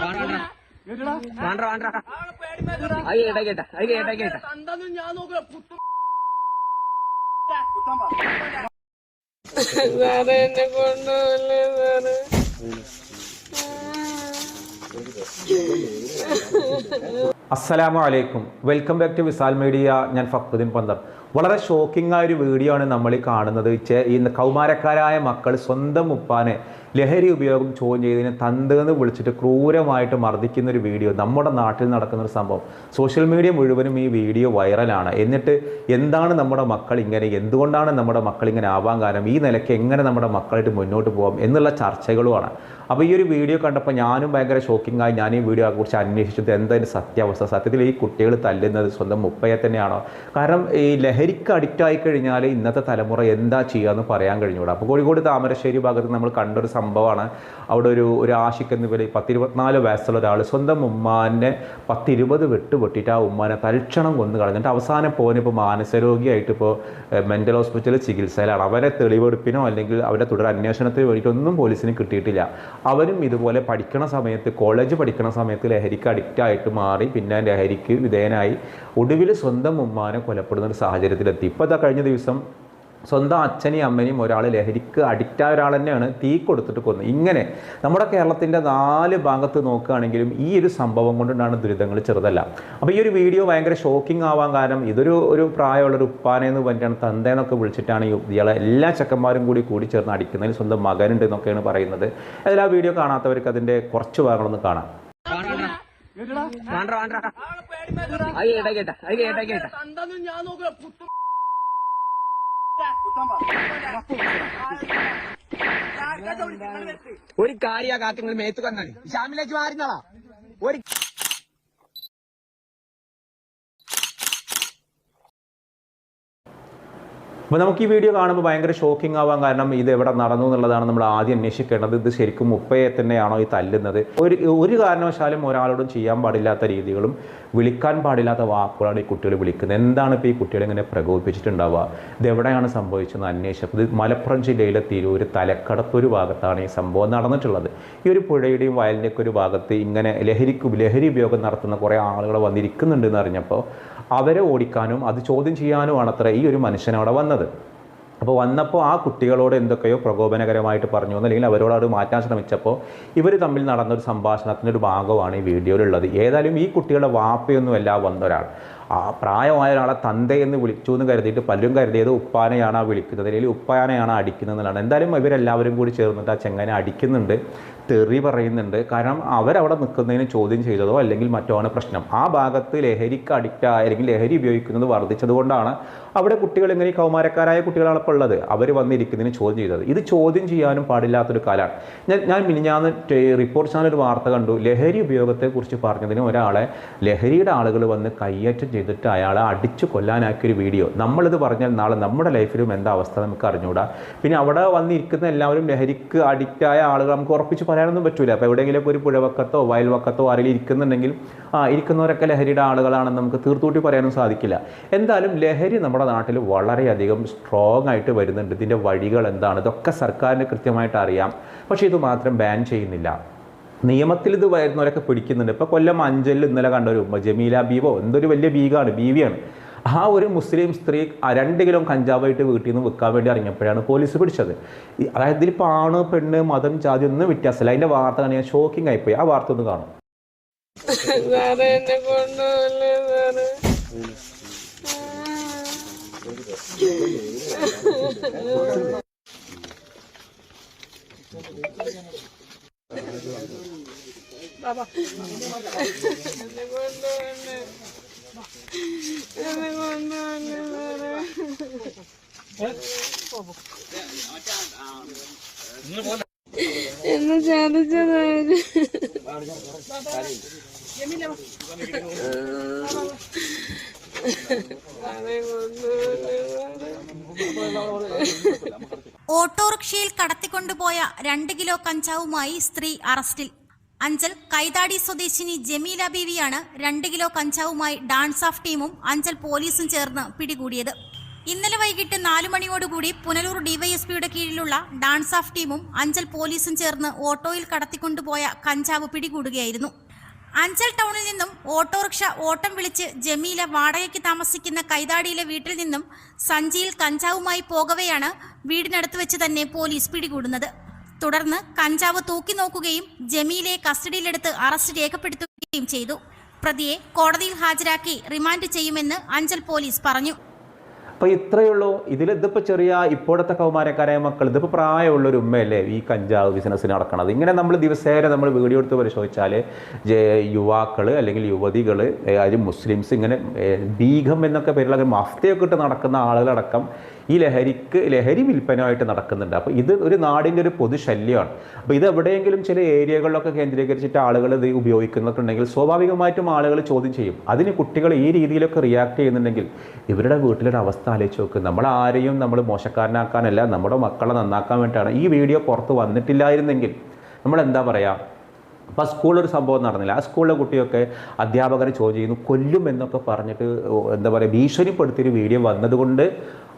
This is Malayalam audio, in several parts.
വേണ്ട വേണ്ട അത് കേട്ടാ. കേട്ടാ അത് കേട്ടാ കേട്ടാ. സാറേ എന്നെ കൊണ്ടുപോകല്ലേ സാറേ അസ്സലാമു അലൈക്കും. Welcome back to Visal media. ഞാൻ ഫക്രുദ്ദീൻ പന്തർ വളരെ ഷോക്കിംഗ് ആയ ഒരു വീഡിയോ ആണ് നമ്മൾ ഈ കാണുന്നത്. ഈ കൗമാരക്കാരായ മക്കൾ സ്വന്തം ഉപ്പാനെ ലഹരി ഉപയോഗം ചോദ്യം ചെയ്തതിന് തന്തെന്ന് വിളിച്ചിട്ട് ക്രൂരമായിട്ട് മർദ്ദിക്കുന്ന ഒരു വീഡിയോ. നമ്മുടെ നാട്ടിൽ നടക്കുന്ന ഒരു സംഭവം. സോഷ്യൽ മീഡിയ മുഴുവനും ഈ വീഡിയോ വൈറലാണ്. എന്നിട്ട് എന്താണ് നമ്മുടെ മക്കൾ ഇങ്ങനെ എന്തുകൊണ്ടാണ് നമ്മുടെ മക്കൾ ഇങ്ങനെ ആവാൻ കാരണം? ഈ നിലയ്ക്ക് എങ്ങനെ നമ്മുടെ മക്കളായിട്ട് മുന്നോട്ട് പോകാം എന്നുള്ള ചർച്ചകളുമാണ്. അപ്പോൾ ഈ ഒരു വീഡിയോ കണ്ടപ്പോൾ ഞാനും ഭയങ്കര ഷോക്കിംഗ് ആയി ഞാൻ ഈ വീഡിയോയെക്കുറിച്ച് കുറിച്ച് അന്വേഷിച്ചത് എന്തായാലും സത്യാവസ്ഥ സത്യത്തിൽ ഈ കുട്ടികൾ തല്ലുന്നത് സ്വന്തം മുപ്പയെ തന്നെയാണോ? കാരണം ഈ ലഹരിക്ക് അഡിക്റ്റ് ആയി കഴിഞ്ഞാൽ ഇന്നത്തെ തലമുറ എന്താ ചെയ്യാന്ന് പറയാൻ കഴിഞ്ഞൂടാ. അപ്പോൾ കോഴിക്കോട് താമരശ്ശേരി ഭാഗത്ത് നമ്മൾ കണ്ടൊരു സംഭവമാണ്. അവിടെ ഒരു ഒരു ആഷിഖ് എന്നിവർ പത്തിരുപത്തിനാല് വയസ്സുള്ള ഒരാൾ സ്വന്തം ഉമ്മാനെ പത്തിരുപത് വെട്ട് വെട്ടിയിട്ട് ആ ഉമ്മാനെ തൽക്ഷണം കൊന്നു കളഞ്ഞിട്ട് അവസാനം പോനിപ്പോൾ മാനസരോഗിയായിട്ട് ഇപ്പോൾ മെന്റൽ ഹോസ്പിറ്റലിൽ ചികിത്സയിലാണ്. അവരെ തെളിവെടുപ്പിനോ അല്ലെങ്കിൽ അവരുടെ തുടർ അന്വേഷണത്തിന് വേണ്ടിയിട്ടൊന്നും പോലീസിന് കിട്ടിയിട്ടില്ല. അവരും ഇതുപോലെ പഠിക്കണ സമയത്ത് കോളേജ് പഠിക്കണ സമയത്ത് ലഹരിക്ക് അഡിക്റ്റ് ആയിട്ട് മാറി. പിന്നെ ലഹരിക്ക് വിധേയനായി ഒടുവിൽ സ്വന്തം ഉമ്മാനെ കൊലപ്പെടുന്ന ഒരു സാഹചര്യത്തിലെത്തി. ഇപ്പോൾ അതാ കഴിഞ്ഞ ദിവസം സ്വന്തം അച്ഛനെയും അമ്മനെയും ഒരാൾ ലഹരിക്ക് അഡിക്റ്റായ ഒരാൾ തന്നെയാണ് തീ കൊടുത്തിട്ട് കൊന്നത് ഇങ്ങനെ നമ്മുടെ കേരളത്തിന്റെ നാല് ഭാഗത്ത് നോക്കുകയാണെങ്കിലും ഈ ഒരു സംഭവം കൊണ്ടുണ്ടാണ് ദുരിതങ്ങൾ ചെറുതല്ല. അപ്പോൾ ഈ ഒരു വീഡിയോ ഭയങ്കര ഷോക്കിംഗ് ആവാൻ കാരണം ഇതൊരു ഒരു പ്രായമുള്ള ഒരു ഉപ്പാനെ എന്ന് പറഞ്ഞിട്ടാണ് തന്തേന്നൊക്കെ വിളിച്ചിട്ടാണ് ഇയാളെ എല്ലാ ചെക്കന്മാരും കൂടി കൂടി ചേർന്ന് അടിക്കുന്നതിൽ സ്വന്തം മകനുണ്ട് എന്നൊക്കെയാണ് പറയുന്നത്. അതിൽ ആ വീഡിയോ കാണാത്തവർക്ക് അതിന്റെ കുറച്ച് ഭാഗങ്ങളൊന്ന് കാണാം. വേണ്ട വേണ്ട. അത് കേട്ടാ കേട്ടാ അത് കേട്ടാ കേട്ടാ ഒരു കാര്യ കാത്തുങ്ങൾ മേത്ത് കന്നാണ്. ഷാമിലേക്ക് മാറുന്നതാ ഒരു അപ്പോൾ നമുക്ക് ഈ വീഡിയോ കാണുമ്പോൾ ഭയങ്കര ഷോക്കിംഗ് ആവാൻ കാരണം ഇത് എവിടെ നടന്നു എന്നുള്ളതാണ് നമ്മൾ ആദ്യം അന്വേഷിക്കേണ്ടത്. ഇത് ശരിക്കും ഉപ്പയെ തന്നെയാണോ ഈ തല്ലുന്നത്? ഒരു ഒരു കാരണവശാലും ഒരാളോടും ചെയ്യാൻ പാടില്ലാത്ത രീതികളും വിളിക്കാൻ പാടില്ലാത്ത വാക്കുകളാണ് ഈ കുട്ടികൾ വിളിക്കുന്നത്. എന്താണ് ഇപ്പോൾ ഈ കുട്ടികളെ ഇങ്ങനെ പ്രകോപിപ്പിച്ചിട്ടുണ്ടാവുക? ഇത് എവിടെയാണ് സംഭവിച്ചതെന്ന് അന്വേഷിച്ചപ്പോൾ ഇത് മലപ്പുറം ജില്ലയിലെ തിരൂർ തലക്കടത്തൊരു ഭാഗത്താണ് ഈ സംഭവം നടന്നിട്ടുള്ളത്. ഈ ഒരു പുഴയുടെയും വയലിന്റെയൊക്കെ ഒരു ഭാഗത്ത് ഇങ്ങനെ ലഹരിക്ക് ലഹരി ഉപയോഗം നടത്തുന്ന കുറേ ആളുകൾ വന്നിരിക്കുന്നുണ്ടെന്ന് അറിഞ്ഞപ്പോൾ അവരെ ഓടിക്കാനും അത് ചോദ്യം ചെയ്യാനുമാണ് അത്ര ഈ ഒരു മനുഷ്യൻ അവിടെ വന്നത്. അപ്പോൾ വന്നപ്പോൾ ആ കുട്ടികളോട് എന്തൊക്കെയോ പ്രകോപനകരമായിട്ട് പറഞ്ഞു അല്ലെങ്കിൽ അവരോട് അത് മാറ്റാൻ ശ്രമിച്ചപ്പോൾ ഇവർ തമ്മിൽ നടന്നൊരു സംഭാഷണത്തിന്റെ ഒരു ഭാഗമാണ് ഈ വീഡിയോയിലുള്ളത്. ഏതായാലും ഈ കുട്ടികളുടെ വാപ്പയൊന്നുമല്ല വന്ന ഒരാൾ ആ പ്രായമായ ഒരാളെ തന്തയെന്ന് വിളിച്ചു എന്ന് കരുതിയിട്ട് പലരും കരുതിയത് ഉപ്പാനെയാണ് ആ വിളിക്കുന്നത്. അല്ലെങ്കിൽ ഉപ്പാനെയാണ് അടിക്കുന്നത് എന്നുള്ളതാണ് എന്തായാലും ഇവരെല്ലാവരും കൂടി ചേർന്നിട്ട് ആ ചെങ്ങനെ അടിക്കുന്നുണ്ട് തെറി പറയുന്നുണ്ട്. കാരണം അവരവിടെ നിൽക്കുന്നതിന് ചോദ്യം ചെയ്തതോ അല്ലെങ്കിൽ മറ്റോ ആണ് പ്രശ്നം. ആ ഭാഗത്ത് ലഹരിക്ക് അഡിക്റ്റ് അല്ലെങ്കിൽ ലഹരി ഉപയോഗിക്കുന്നത് വർദ്ധിച്ചതുകൊണ്ടാണ് അവിടെ കുട്ടികൾ ഇങ്ങനെ കൗമാരക്കാരായ കുട്ടികളാണ് ഇപ്പോൾ ഉള്ളത്. അവർ വന്നിരിക്കുന്നതിന് ചോദ്യം ചെയ്തത്. ഇത് ചോദ്യം ചെയ്യാനും പാടില്ലാത്തൊരു കാലമാണ് ഞാൻ ഞാൻ മിനിഞ്ഞാന്ന് റിപ്പോർട്ട് ചാനൽ ഒരു വാർത്ത കണ്ടു. ലഹരി ഉപയോഗത്തെക്കുറിച്ച് പറഞ്ഞതിന് ഒരാളെ ലഹരിയുടെ ആളുകൾ വന്ന് കയ്യേറ്റം ചെയ്തിട്ട് അയാളെ അടിച്ചു കൊല്ലാനാക്കിയൊരു വീഡിയോ. നമ്മളിത് പറഞ്ഞാൽ നാളെ നമ്മുടെ ലൈഫിലും എന്താ അവസ്ഥ നമുക്ക് അറിഞ്ഞുകൂടാ പിന്നെ അവിടെ വന്നിരിക്കുന്ന എല്ലാവരും ലഹരിക്ക് അഡിക്റ്റായ ആളുകൾ നമുക്ക് ഉറപ്പിച്ച് പറയാനൊന്നും പറ്റില്ല അപ്പോൾ എവിടെയെങ്കിലും ഒരു പുഴവക്കത്തോ വയൽവക്കത്തോ ആരെങ്കിലും ഇരിക്കുന്നുണ്ടെങ്കിൽ ആ ഇരിക്കുന്നവരൊക്കെ ലഹരിയുടെ ആളുകളാണെന്ന് നമുക്ക് തീർത്തൂട്ടി പറയാനും സാധിക്കില്ല. എന്തായാലും ലഹരി നമ്മുടെ നാട്ടിൽ വളരെയധികം സ്ട്രോങ് ആയിട്ട് വരുന്നുണ്ട്. ഇതിന്റെ വഴികൾ എന്താണ്? ഇതൊക്കെ സർക്കാരിന് കൃത്യമായിട്ട് അറിയാം. പക്ഷേ ഇത് മാത്രം ബാൻ ചെയ്യുന്നില്ല. നിയമത്തിൽ ഇത് വരുന്നവരൊക്കെ പിടിക്കുന്നുണ്ട്. ഇപ്പോൾ കൊല്ലം അഞ്ചലിൽ ഇന്നലെ കണ്ട ഒരു ജമീല ബീവോ എന്തൊരു വലിയ ബീഗാണ് ബീവിയാണ്. ആ ഒരു മുസ്ലിം സ്ത്രീ രണ്ട് കിലോ കഞ്ചാവായിട്ട് വീട്ടിൽ നിന്ന് വിൽക്കാൻ വേണ്ടി ഇറങ്ങിയപ്പോഴാണ് പോലീസ് പിടിച്ചത്. അതായത് ഇതിലിപ്പോൾ ആണ് പെണ്ണ് മതം ജാതി ഒന്നും വ്യത്യാസമില്ല. അതിന്റെ വാർത്ത കാണാൻ ഞാൻ ഷോക്കിംഗ് ആയിപ്പോയി. ആ വാർത്ത ഒന്ന് കാണും. Thank എന്നെ സാറേ എന്നെ കൊണ്ടുപോകല്ലേ എന്നെ ഓട്ടോറിക്ഷയിൽ കടത്തിക്കൊണ്ടുപോയ രണ്ട് കിലോ കഞ്ചാവുമായി സ്ത്രീ അറസ്റ്റിൽ. അഞ്ചൽ കൈതാടി സ്വദേശിനി ജമീല ബീവിയാണ് രണ്ട് കിലോ കഞ്ചാവുമായി ഡാൻസ് ഓഫ് ടീമും അഞ്ചൽ പോലീസും ചേർന്ന് പിടികൂടിയത്. ഇന്നലെ വൈകിട്ട് നാലു മണിയോടുകൂടി പുനലൂർ ഡിവൈഎസ്പിയുടെ കീഴിലുള്ള ഡാൻസ് ഓഫ് ടീമും അഞ്ചൽ പോലീസും ചേർന്ന് ഓട്ടോയിൽ കടത്തിക്കൊണ്ടുപോയ കഞ്ചാവ് പിടികൂടുകയായിരുന്നു. അഞ്ചൽ ടൗണിൽ നിന്നും ഓട്ടോറിക്ഷ ഓട്ടം വിളിച്ച് ജമീല വാടകയ്ക്ക് താമസിക്കുന്ന കൈതാടിയിലെ വീട്ടിൽ നിന്നും സഞ്ചിയിൽ കഞ്ചാവുമായി പോകവെയാണ് വീടിനടുത്ത് വെച്ച് തന്നെ പോലീസ് പിടികൂടുന്നത്. തുടർന്ന് കഞ്ചാവ് തൂക്കി നോക്കുകയും ജമീലയെ കസ്റ്റഡിയിലെടുത്ത് അറസ്റ്റ് രേഖപ്പെടുത്തുകയും ചെയ്തു. പ്രതിയെ കോടതിയിൽ ഹാജരാക്കി റിമാൻഡ് ചെയ്യുമെന്ന് അഞ്ചൽ പോലീസ് പറഞ്ഞു. അപ്പോൾ ഇത്രയേ ഉള്ളൂ. ഇതിൽ ഇതിപ്പോൾ ചെറിയ ഇപ്പോഴത്തെ കൗമാരക്കാരായ മക്കൾ ഇതിപ്പോൾ പ്രായമുള്ള ഒരു ഉമ്മയല്ലേ ഈ കഞ്ചാവ് ബിസിനസ് നടക്കണത്? ഇങ്ങനെ നമ്മൾ ദിവസേന നമ്മൾ വീഡിയോ എടുത്ത് പരിശോധിച്ചാൽ യുവാക്കൾ അല്ലെങ്കിൽ യുവതികൾ അതായത് മുസ്ലിംസ് ഇങ്ങനെ ബീഗം എന്നൊക്കെ പേരുള്ള മഫ്തയൊക്കെ ഇട്ട് നടക്കുന്ന ആളുകളടക്കം ഈ ലഹരിക്ക് ലഹരി വിൽപ്പനയായിട്ട് നടക്കുന്നുണ്ട്. അപ്പോൾ ഇത് ഒരു നാടിന്റെ ഒരു പൊതുശല്യമാണ് അപ്പോൾ ഇത് എവിടെയെങ്കിലും ചില ഏരിയകളിലൊക്കെ കേന്ദ്രീകരിച്ചിട്ട് ആളുകൾ ഇത് ഉപയോഗിക്കുന്നൊക്കെ ഉണ്ടെങ്കിൽ സ്വാഭാവികമായിട്ടും ആളുകൾ ചോദ്യം ചെയ്യും. അതിന് കുട്ടികൾ ഈ രീതിയിലൊക്കെ റിയാക്ട് ചെയ്യുന്നുണ്ടെങ്കിൽ ഇവരുടെ വീട്ടിലൊരു അവസ്ഥ ആലോചിച്ച് നോക്ക്. നമ്മൾ ആരെയും നമ്മൾ മോശക്കാരനാക്കാനല്ല നമ്മുടെ മക്കളെ നന്നാക്കാൻ വേണ്ടിയിട്ടാണ് ഈ വീഡിയോ പുറത്ത് വന്നിട്ടില്ലായിരുന്നെങ്കിൽ നമ്മൾ എന്താ പറയുക അപ്പോൾ ആ സ്കൂളിലൊരു സംഭവം നടന്നില്ല. ആ സ്കൂളിലെ കുട്ടിയൊക്കെ അധ്യാപകരെ ചോദ്യം ചെയ്യുന്നു കൊല്ലും എന്നൊക്കെ പറഞ്ഞിട്ട് എന്താ പറയുക ഭീഷണിപ്പെടുത്തിയൊരു വീഡിയോ വന്നതുകൊണ്ട്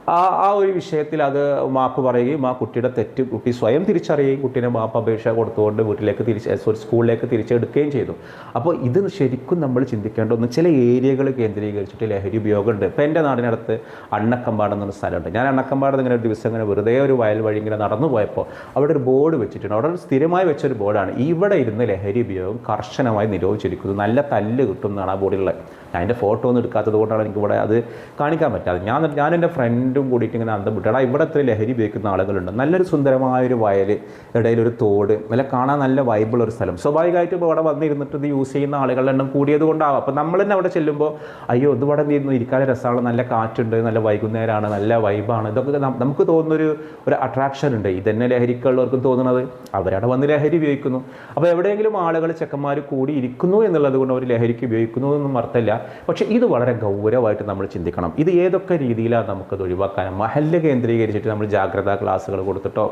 ആ ആ ഒരു വിഷയത്തിൽ അത് മാപ്പ് പറയുകയും ആ കുട്ടിയുടെ തെറ്റ് കുട്ടി സ്വയം തിരിച്ചറിയുകയും കുട്ടീനെ മാപ്പ് അപേക്ഷ കൊടുത്തുകൊണ്ട് വീട്ടിലേക്ക് തിരിച്ച് സോറി സ്കൂളിലേക്ക് തിരിച്ചെടുക്കുകയും ചെയ്തു. അപ്പോൾ ഇത് ശരിക്കും നമ്മൾ ചിന്തിക്കേണ്ട ഒന്ന് ചില ഏരിയകൾ കേന്ദ്രീകരിച്ചിട്ട് ലഹരി ഉപയോഗമുണ്ട്. ഇപ്പോൾ എന്റെ നാടിനടുത്ത് അണ്ണക്കമ്പാട് എന്നൊരു സ്ഥലമുണ്ട്. ഞാൻ അണ്ണക്കമ്പാട് ഇങ്ങനെ ഒരു ദിവസം ഇങ്ങനെ വെറുതെ ഒരു വയൽ വഴി ഇങ്ങനെ നടന്നു പോയപ്പോൾ അവിടെ ഒരു ബോർഡ് വെച്ചിട്ടുണ്ട്. അവിടെ ഒരു സ്ഥിരമായി വെച്ചൊരു ബോർഡാണ്. ഇവിടെ ഇരുന്ന് ലഹരി ഉപയോഗം കർശനമായി നിരോധിച്ചിരിക്കുന്നു. നല്ല തല്ല് കിട്ടും ആ ബോർഡിലുള്ളത്. അതിന്റെ ഫോട്ടോ ഒന്നും എടുക്കാത്തത് കൊണ്ടാണ് എനിക്കിവിടെ അത് കാണിക്കാൻ പറ്റാതെ ഞാൻ ഞാൻ എന്റെ ഫ്രണ്ടും കൂടിയിട്ട് ഇങ്ങനെ അന്തം ഇവിടെ ഇത്ര ലഹരി ഉപയോഗിക്കുന്ന ആളുകളുണ്ട്. നല്ലൊരു സുന്ദരമായൊരു വയൽ ഇടയിലൊരു തോട് നല്ല കാണാൻ നല്ല വൈബുള്ള ഒരു സ്ഥലം. സ്വാഭാവികമായിട്ടും ഇപ്പോൾ ഇവിടെ വന്നിരുന്നിട്ട് ഇത് യൂസ് ചെയ്യുന്ന ആളുകളുടെ എണ്ണം കൂടിയത് കൊണ്ടാവാം. അപ്പോൾ നമ്മൾ തന്നെ അവിടെ ചെല്ലുമ്പോൾ അയ്യോ ഇത് ഇവിടെ നിന്ന് ഇരിക്കാൻ രസമാണ്. നല്ല കാറ്റുണ്ട് നല്ല വൈകുന്നേരമാണ് നല്ല വൈബാണ് ഇതൊക്കെ നമുക്ക് തോന്നുന്നൊരു ഒരു അട്രാക്ഷൻ ഉണ്ട്. ഇതന്നെ ലഹരിക്കുള്ളവർക്കും തോന്നുന്നത്. അവരവിടെ വന്ന് ലഹരി ഉപയോഗിക്കുന്നു. അപ്പോൾ എവിടെയെങ്കിലും ആളുകൾ ചെക്കന്മാർ കൂടി ഇരിക്കുന്നു എന്നുള്ളത് കൊണ്ട് അവർ ലഹരിക്ക് ഉപയോഗിക്കുന്നു എന്നൊന്നും അർത്ഥമില്ല. പക്ഷേ ഇത് വളരെ ഗൗരവമായിട്ട് നമ്മൾ ചിന്തിക്കണം. ഇത് ഏതൊക്കെ രീതിയിലാണ് നമുക്കത് ഒഴിവാക്കാൻ മഹല്ല് കേന്ദ്രീകരിച്ചിട്ട് നമ്മൾ ജാഗ്രതാ ക്ലാസ്സുകൾ കൊടുത്തിട്ടോ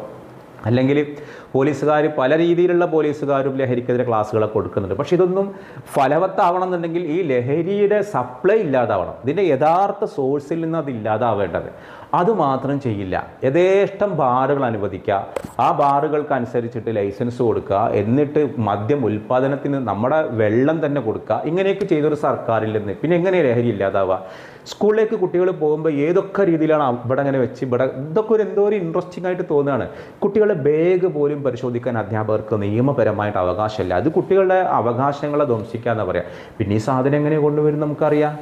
അല്ലെങ്കിൽ പോലീസുകാർ പല രീതിയിലുള്ള പോലീസുകാരും ലഹരിക്കെതിരെ ക്ലാസ്സുകളൊക്കെ കൊടുക്കുന്നുണ്ട്. പക്ഷെ ഇതൊന്നും ഫലവത്താവണം എന്നുണ്ടെങ്കിൽ ഈ ലഹരിയുടെ സപ്ലൈ ഇല്ലാതാവണം. ഇതിന്റെ യഥാർത്ഥ സോഴ്സിൽ നിന്ന് അത് ഇല്ലാതാവേണ്ടത്. അതുമാത്രം ചെയ്യില്ല. യഥേഷ്ടം ബാറുകൾ അനുവദിക്കുക. ആ ബാറുകൾക്ക് അനുസരിച്ചിട്ട് ലൈസൻസ് കൊടുക്കുക. എന്നിട്ട് മദ്യം ഉൽപ്പാദനത്തിന് നമ്മുടെ വെള്ളം തന്നെ കൊടുക്കുക. ഇങ്ങനെയൊക്കെ ചെയ്തൊരു സർക്കാരിൽ നിന്ന്. പിന്നെ എങ്ങനെ ലഹരി ഇല്ലാതാവുക? സ്കൂളിലേക്ക് കുട്ടികൾ പോകുമ്പോൾ ഏതൊക്കെ രീതിയിലാണ് ഇവിടെ അങ്ങനെ വെച്ച് ഇവിടെ ഇതൊക്കെ ഒരു എന്തോ ഒരു ഇൻട്രസ്റ്റിംഗ് ആയിട്ട് തോന്നുകയാണ്. കുട്ടികളുടെ ബാഗ് പോലും പരിശോധിക്കാൻ അധ്യാപകർക്ക് നിയമപരമായിട്ട് അവകാശമില്ല. അത് കുട്ടികളുടെ അവകാശങ്ങളെ ധ്വംസിക്കുക എന്ന് പറയാം. പിന്നെ ഈ സാധനം എങ്ങനെ കൊണ്ടുവരും നമുക്കറിയാം.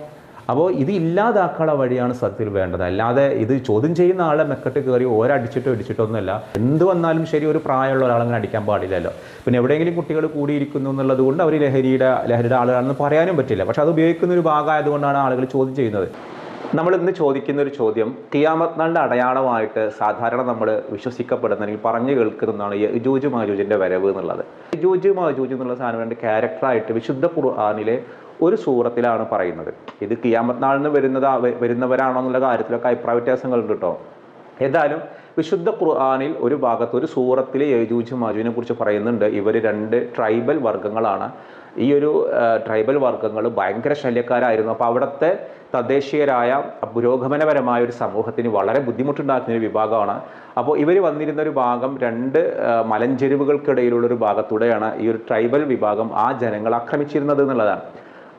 അപ്പോൾ ഇത് ഇല്ലാതാക്കാനുള്ള വഴിയാണ് സത്യത്തിൽ വേണ്ടത്. അല്ലാതെ ഇത് ചോദ്യം ചെയ്യുന്ന ആളെ മെക്കട്ട് കയറി ഓരടിച്ചിട്ട് ഇടിച്ചിട്ടൊന്നുമല്ല എന്ത് വന്നാലും ശരി ഒരു പ്രായമുള്ള ഒരാളങ്ങനെ അടിക്കാൻ പാടില്ലല്ലോ. പിന്നെ എവിടെയെങ്കിലും കുട്ടികൾ കൂടിയിരിക്കുന്നു എന്നുള്ളത് കൊണ്ട് അവർ ലഹരിയുടെ ലഹരിയുടെ ആളുകളാണെന്ന് പറയാനും പറ്റില്ല. പക്ഷെ അത് ഉപയോഗിക്കുന്ന ഒരു ഭാഗമായതുകൊണ്ടാണ് ആളുകൾ ചോദ്യം ചെയ്യുന്നത്. നമ്മൾ ഇന്ന് ചോദിക്കുന്ന ഒരു ചോദ്യം കിയാമത്ത് നാളിന്റെ അടയാളമായിട്ട് സാധാരണ നമ്മൾ വിശ്വസിക്കപ്പെടുന്ന അല്ലെങ്കിൽ പറഞ്ഞു കേൾക്കുന്നതാണ് യജൂജ് മാജൂജിന്റെ വരവ് എന്നുള്ളത്. യജൂജ് മാജൂജ് എന്നുള്ള സാധനം എന്റെ ക്യാരക്ടറായിട്ട് വിശുദ്ധ ഖുർആാനിലെ ഒരു സൂറത്തിലാണ് പറയുന്നത്. ഇത് കിയാമത്നാളിന് വരുന്നത് വരുന്നവരാണോ എന്നുള്ള കാര്യത്തിലൊക്കെ അഭിപ്രായ വ്യത്യാസങ്ങളുണ്ട് കേട്ടോ. ഏതായാലും വിശുദ്ധ ഖുർആാനിൽ ഒരു ഭാഗത്ത് ഒരു സൂറത്തിലെ യജൂജ് മാജുവിനെ കുറിച്ച് പറയുന്നുണ്ട്. ഇവർ രണ്ട് ട്രൈബൽ വർഗങ്ങളാണ്. ഈ ഒരു ട്രൈബൽ വർഗങ്ങൾ ഭയങ്കര ശല്യക്കാരായിരുന്നു. അപ്പോൾ അവിടുത്തെ തദ്ദേശീയരായ പുരോഗമനപരമായ ഒരു സമൂഹത്തിന് വളരെ ബുദ്ധിമുട്ടുണ്ടാക്കുന്ന ഒരു വിഭാഗമാണ്. അപ്പോൾ ഇവർ വന്നിരുന്ന ഒരു ഭാഗം രണ്ട് മലഞ്ചെരുവുകൾക്കിടയിലുള്ള ഒരു ഭാഗത്തൂടെയാണ് ഈ ഒരു ട്രൈബൽ വിഭാഗം ആ ജനങ്ങൾ ആക്രമിച്ചിരുന്നത് എന്നുള്ളതാണ്.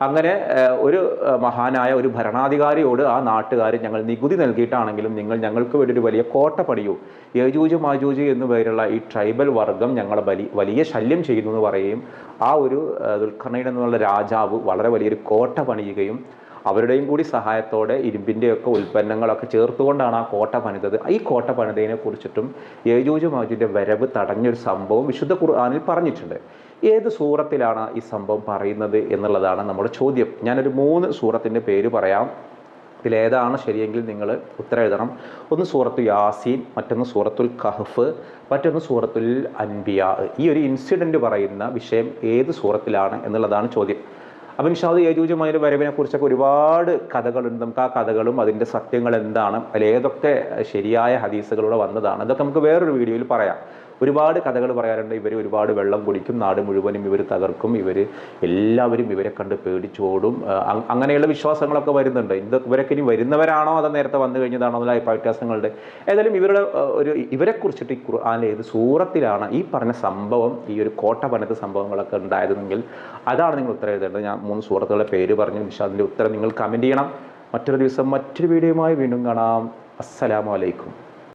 അങ്ങനെ ഒരു മഹാനായ ഒരു ഭരണാധികാരിയോട് ആ നാട്ടുകാർ ഞങ്ങൾ നികുതി നൽകിയിട്ടാണെങ്കിലും നിങ്ങൾ ഞങ്ങൾക്ക് വേണ്ടി ഒരു വലിയ കോട്ട പണിയൂ. യജൂജ് മാജൂജ് എന്നു പേരുള്ള ഈ ട്രൈബൽ വർഗം ഞങ്ങളെ വലി വലിയ ശല്യം ചെയ്യുന്നു എന്ന് പറയുകയും ആ ഒരു ദുൽഖർണയിൽ എന്നുള്ള രാജാവ് വളരെ വലിയൊരു കോട്ട പണിയുകയും അവരുടെയും കൂടി സഹായത്തോടെ ഇരുമ്പിന്റെയൊക്കെ ഉൽപ്പന്നങ്ങളൊക്കെ ചേർത്തുകൊണ്ടാണ് ആ കോട്ട പണിതത്. ഈ കോട്ട പണിതതിനെ കുറിച്ചിട്ടും യേജൂജ് മാജൂജിന്റെ വരവ് തടഞ്ഞൊരു സംഭവം വിശുദ്ധ ഖുർആാനിൽ പറഞ്ഞിട്ടുണ്ട്. ഏത് സൂറത്തിലാണ് ഈ സംഭവം പറയുന്നത് എന്നുള്ളതാണ് നമ്മുടെ ചോദ്യം. ഞാനൊരു മൂന്ന് സൂറത്തിന്റെ പേര് പറയാം. ഇതിലേതാണ് ശരിയെങ്കിൽ നിങ്ങൾ ഉത്തരം എഴുതണം. ഒന്ന് സൂറത്തു യാസീൻ മറ്റൊന്ന് സൂറത്തുൽ കഹഫ് മറ്റൊന്ന് സൂറത്തുൽ അൻബിയ. ഈ ഒരു ഇൻസിഡന്റ് പറയുന്ന വിഷയം ഏത് സൂറത്തിലാണ് എന്നുള്ളതാണ് ചോദ്യം. അപ്പം ഇൻഷാദ് ഏജൂജുമായ വരവിനെ കുറിച്ചൊക്കെ ഒരുപാട് കഥകളുണ്ട്. നമുക്ക് ആ കഥകളും അതിന്റെ സത്യങ്ങൾ എന്താണ് അതിൽ ഏതൊക്കെ ശരിയായ ഹദീസുകളിലൂടെ വന്നതാണ് അതൊക്കെ നമുക്ക് വേറൊരു വീഡിയോയിൽ പറയാം. ഒരുപാട് കഥകൾ പറയാറുണ്ട്. ഇവർ ഒരുപാട് വെള്ളം കുടിക്കും നാട് മുഴുവനും ഇവർ തകർക്കും ഇവർ എല്ലാവരും ഇവരെ കണ്ട് പേടിച്ചോടും. അങ്ങനെയുള്ള വിശ്വാസങ്ങളൊക്കെ വരുന്നുണ്ട്. ഇത് ഇവരൊക്കെ ഇനി വരുന്നവരാണോ അതോ നേരത്തെ വന്നു കഴിഞ്ഞതാണോ എന്നുള്ള വ്യത്യാസങ്ങളുടെ ഏതായാലും ഇവരുടെ ഒരു ഇവരെ കുറിച്ചിട്ട് ഈ ഖുർആാനിലെ ഏത് സൂറത്തിലാണ് ഈ പറഞ്ഞ സംഭവം ഈ ഒരു കോട്ട പനത്ത് സംഭവങ്ങളൊക്കെ ഉണ്ടായതെങ്കിൽ അതാണ് നിങ്ങൾ ഉത്തരം എഴുതേണ്ടത്. ഞാൻ മൂന്ന് സൂറത്തുകളുടെ പേര് പറഞ്ഞു. പക്ഷേ അതിന്റെ ഉത്തരം നിങ്ങൾ കമന്റ് ചെയ്യണം. മറ്റൊരു ദിവസം മറ്റൊരു വീഡിയോയുമായി വീണ്ടും കാണാം. അസ്സലാമു അലൈക്കും.